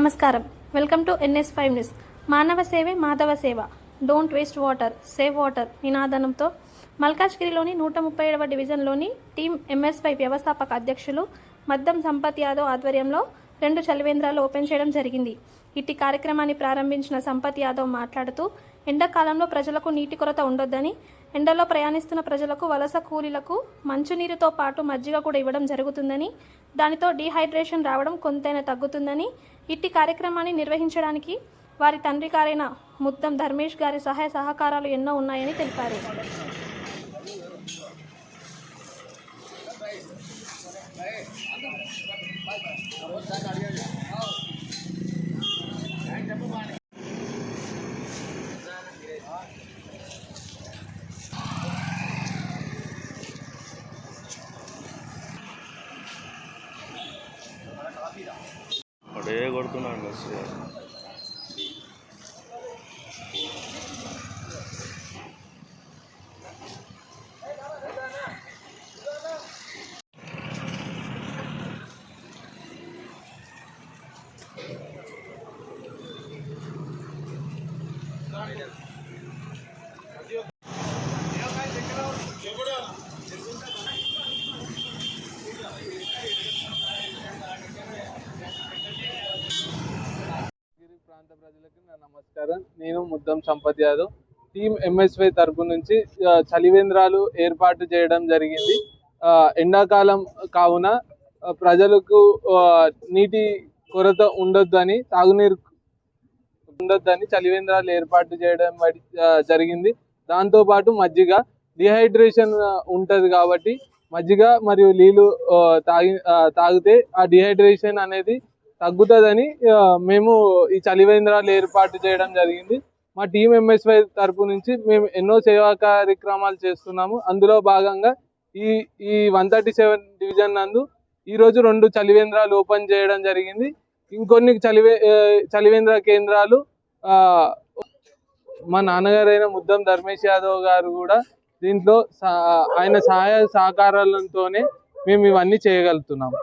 నమస్కారం. Welcome to NS five news. మానవ సేవే మాధవ సేవ. Don't waste water save water నినాదనంతో మల్కాజ్గిరిలోని నూట ముప్పై ఏడవ డివిజన్లోని టీం ఎంఎస్వై వ్యవస్థాపక అధ్యక్షులు మద్దం సంపత్ యాదవ్ ఆధ్వర్యంలో రెండు చలివేంద్రాలు ఓపెన్ చేయడం జరిగింది. ఇట్టి కార్యక్రమాన్ని ప్రారంభించిన సంపత్ యాదవ్ మాట్లాడుతూ ఎండాకాలంలో ప్రజలకు నీటి కొరత ఉండొద్దని ఎండలో ప్రయాణిస్తున్న ప్రజలకు వలస కూలీలకు మంచునీరుతో పాటు మజ్జిగ కూడా ఇవ్వడం జరుగుతుందని దానితో డీహైడ్రేషన్ రావడం కొంతైనా తగ్గుతుందని ఇట్టి కార్యక్రమాన్ని నిర్వహించడానికి వారి తండ్రి గారైన ముద్దం ధర్మేష్ గారి సహాయ సహకారాలు ఎన్నో ఉన్నాయని తెలిపారు. అడే కొడుతున్నాను బస్సు ప్రాంత ప్రజలకు నా నమస్కారం. నేను ముద్దం సంపత్ యాదవ్. టీం ఎంఎస్వై తరపు నుంచి చలివేంద్రాలు ఏర్పాటు చేయడం జరిగింది. ఎండాకాలం కావున ప్రజలకు నీటి కొరత ఉండొద్దని తాగునీరు ఉండొద్దని చలివేంద్రాలు ఏర్పాటు చేయడం మరి- జరిగింది. దాంతోపాటు మజ్జిగ డిహైడ్రేషన్ ఉంటుంది కాబట్టి మజ్జిగ మరియు నీళ్ళు తాగి తాగితే ఆ డిహైడ్రేషన్ అనేది తగ్గుతుందని మేము ఈ చలివేంద్రాలు ఏర్పాటు చేయడం జరిగింది. మా టీం ఎంఎస్వై తరపు నుంచి మేము ఎన్నో సేవా కార్యక్రమాలు చేస్తున్నాము. అందులో భాగంగా ఈ ఈ వన్ థర్టీ సెవెన్ డివిజన్ నందు ఈరోజు రెండు చలివేంద్రాలు ఓపెన్ చేయడం జరిగింది. ఇంకొన్ని చలివే చలివేంద్ర కేంద్రాలు మా నాన్నగారైన ముద్దం ధర్మేష్ యాదవ్ గారు కూడా దీంట్లో ఆయన సహాయ సహకారాలతోనే మేము ఇవన్నీ చేయగలుగుతున్నాము